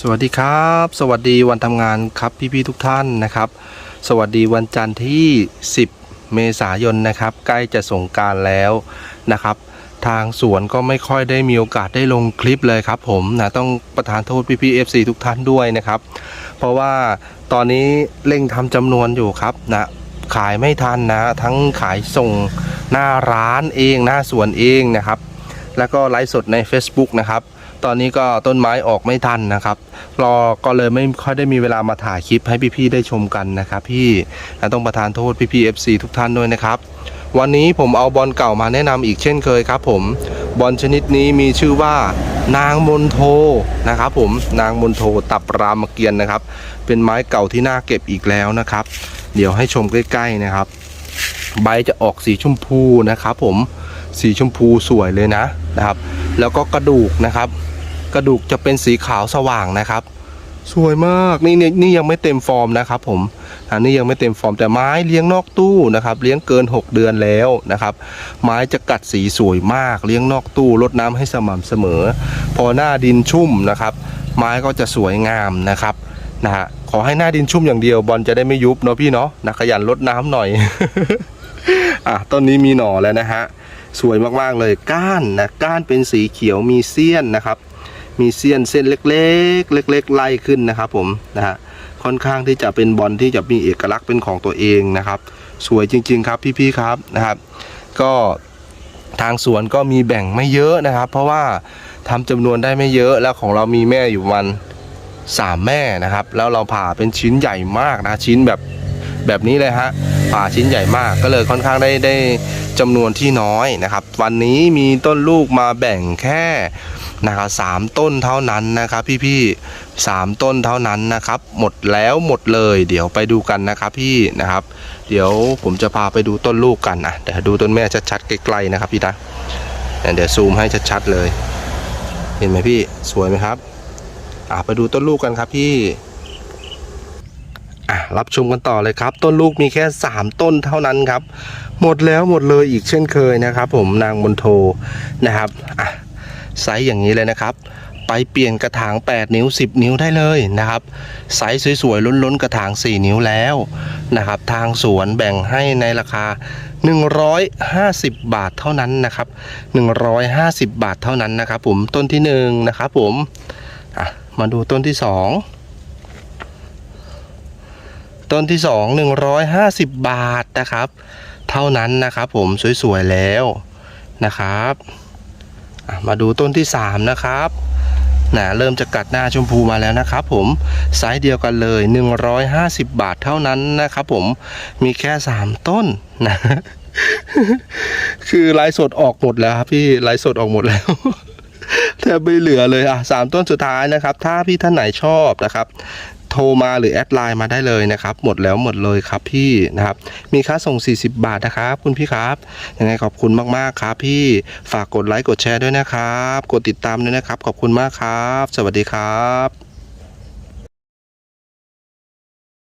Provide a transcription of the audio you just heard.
สวัสดีครับ สวัสดีวันทำงานครับพี่ๆทุกท่านนะครับ สวัสดีวันจันทร์ที่ 10 เมษายนนะครับ ใกล้จะสงการแล้วนะครับ ทางสวนก็ไม่ค่อยได้มีโอกาสได้ลงคลิปเลยครับ ผมนะต้องประทานโทษพี่ๆ FC ทุกท่านด้วยนะครับ เพราะว่าตอนนี้เร่งทำจำนวนอยู่ครับนะขายไม่ทันนะ ทั้งขายส่งหน้าร้านเองหน้าสวนเองนะครับ แล้วก็ไลฟ์สดใน Facebook นะครับ ตอนนี้ก็ต้นไม้ออกไม่ทันนะครับรอก็เลยไม่ค่อยได้มีเวลามาถ่ายคลิปให้พี่ๆได้ชมกันนะครับพี่และต้องประทานโทษพี่ๆ FC ทุกท่านด้วยนะครับ วันนี้ผมเอาบอลเก่ามาแนะนำอีกเช่นเคยครับ ผมบอลชนิดนี้มีชื่อว่านางมนโทนะครับ ผมนางมนโทตับรามเกียรตินะครับ เป็นไม้เก่าที่น่าเก็บอีกแล้วนะครับ เดี๋ยวให้ชมใกล้ ๆนะครับ ใบจะออกสีชมพูนะครับ ผมสีชมพูสวยเลยนะนะครับ แล้วก็กระดูกนะครับ กระดูกจะเป็นสีขาวสว่างนะครับ สวยมากนี่นี่นี่ยังไม่เต็มฟอร์มนะครับ ผมอันนี้ยังไม่เต็มฟอร์มแต่ไม้เลี้ยงนอกตู้นะครับ เลี้ยงเกิน 6 เดือนแล้วนะครับ ไม้จะกัดสีสวยมาก เลี้ยงนอกตู้รดน้ำให้สม่ำเสมอ พอหน้าดินชุ่มนะครับ ไม้ก็จะสวยงามนะครับนะฮะขอให้หน้าดินชุ่มอย่างเดียวบอลจะได้ไม่ยุบเนาะพี่เนาะนะขยันรดน้ำหน่อยอะต้นนี้มีหน่อแล้วนะฮะสวยมากๆเลยก้านนะก้านเป็นสีเขียวมีเสี้ยนนะครับ มีเสี้ยนเส้นเล็กๆ เล็ก ๆ ไล่ขึ้นนะครับผมนะฮะค่อนข้างที่จะเป็นบอลที่จะมีเอกลักษณ์เป็นของตัวเองนะครับ สวยจริง ๆ ครับพี่ๆครับนะครับ ก็ทางสวนก็มีแบ่งไม่เยอะนะครับ เพราะว่าทำจำนวนได้ไม่เยอะแล้วของเรามีแม่อยู่วันสามแม่นะครับ แล้วเราผ่าเป็นชิ้นใหญ่มากนะชิ้นแบบแบบนี้เลยฮะผ่าชิ้นใหญ่มากก็เลยค่อนข้างได้ได้จำนวนที่น้อยนะครับ วันนี้มีต้นลูกมาแบ่งแค่ นะครับสามต้นเท่านั้นนะครับพี่ๆสามต้นเท่านั้นนะครับ หมดแล้วหมดเลย เดี๋ยวไปดูกันนะครับพี่นะครับ เดี๋ยวผมจะพาไปดูต้นลูกกันนะเดี๋ยวดูต้นแม่ชัดๆใกล้ๆนะครับพี่นะเดี๋ยวซูมให้ชัดๆเลย เห็นไหมพี่สวยไหมครับอะไปดูต้นลูกกันครับพี่อะรับชมกันต่อเลยครับ ต้นลูกมีแค่ 3 ต้นเท่านั้นครับ หมดแล้วหมดเลยอีกเช่นเคยนะครับ ผมนางมนโทนะครับอะ ไซส์อย่างนี้เลยนะครับ ไปเปลี่ยนกระถาง 8 นิ้ว 10 นิ้วได้เลยนะครับไซส์สวยๆล้นๆกระถาง 4 นิ้วแล้วนะครับ ทางสวนแบ่งให้ในราคา 150 บาทเท่านั้นนะครับ 150 บาทเท่านั้นนะครับ ผมต้นที่1นะครับผมมาดูต้นที่ 2ต้นที่ 2 150 บาทนะครับ เท่านั้นนะครับผมสวย ๆ แล้วนะครับ มาดูต้นที่ 3 นะครับนะเริ่มจะกัดหน้าชมพูมาแล้วนะครับผมไซส์เดียวกันเลย 150 บาทเท่านั้นนะครับผมมีแค่ 3 ต้นนะคือไลฟ์สดออกหมดแล้วครับพี่ไลฟ์สดออกหมดแล้วแทบไม่เหลือเลยอะสามต้นสุดท้ายนะครับ ถ้าพี่ท่านไหนชอบนะครับ โทรมาหรือแอดไลน์มาได้เลยนะครับ หมดแล้วหมดเลยครับพี่นะครับ มีค่าส่ง 40 บาทนะครับ คุณพี่ครับยังไงขอบคุณมากๆครับพี่ฝากกดไลค์กดแชร์ด้วยนะครับ กดติดตามด้วยนะครับ ขอบคุณมากครับ สวัสดีครับ